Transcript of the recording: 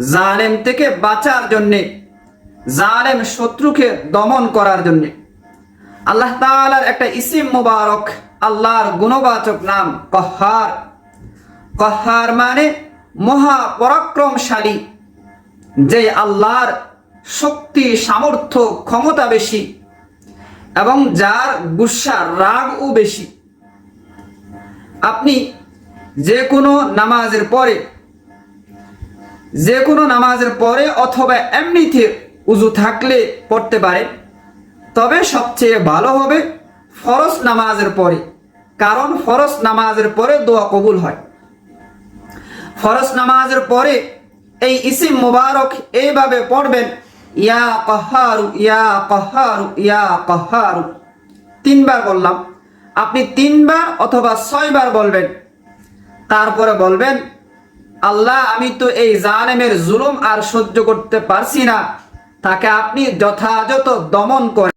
জালেম থেকে বাঁচার জন্যে, জালেম শত্রুকে দমন করার জন্যে। আল্লাহ তাআলার একটা ইসিম মুবারক, আল্লাহর গুণবাচক নাম কহার। কহার মানে মহা পরাক্রমশালী, যে আল্লাহর শক্তি, সামর্থ্য, ক্ষমতা বেশি এবং যার গুসা, রাগও বেশি। আপনি যে কোনো নামাজের পরে যে কোনো নামাজের পরে অথবা এমনিতে উজু থাকলে পড়তে পারে। তবে সবচেয়ে ভালো হবে ফরজ নামাজের পরে, কারণ ফরজ নামাজের পরে দোয়া কবুল হয়। ফরজ নামাজের পরে এই ইসিম মুবারক এইভাবে পড়বেন, ইয়া কহারু ইয়া কহারু ইয়া কহারু তিনবার বললাম। আপনি তিনবার অথবা ছয়বার বলবেন। তারপরে বলবেন আল্লাহ, আমি তো এই জালেমের জুলুম আর সহ্য করতে পারছি না। তাকে আপনি যথাযথ দমন করে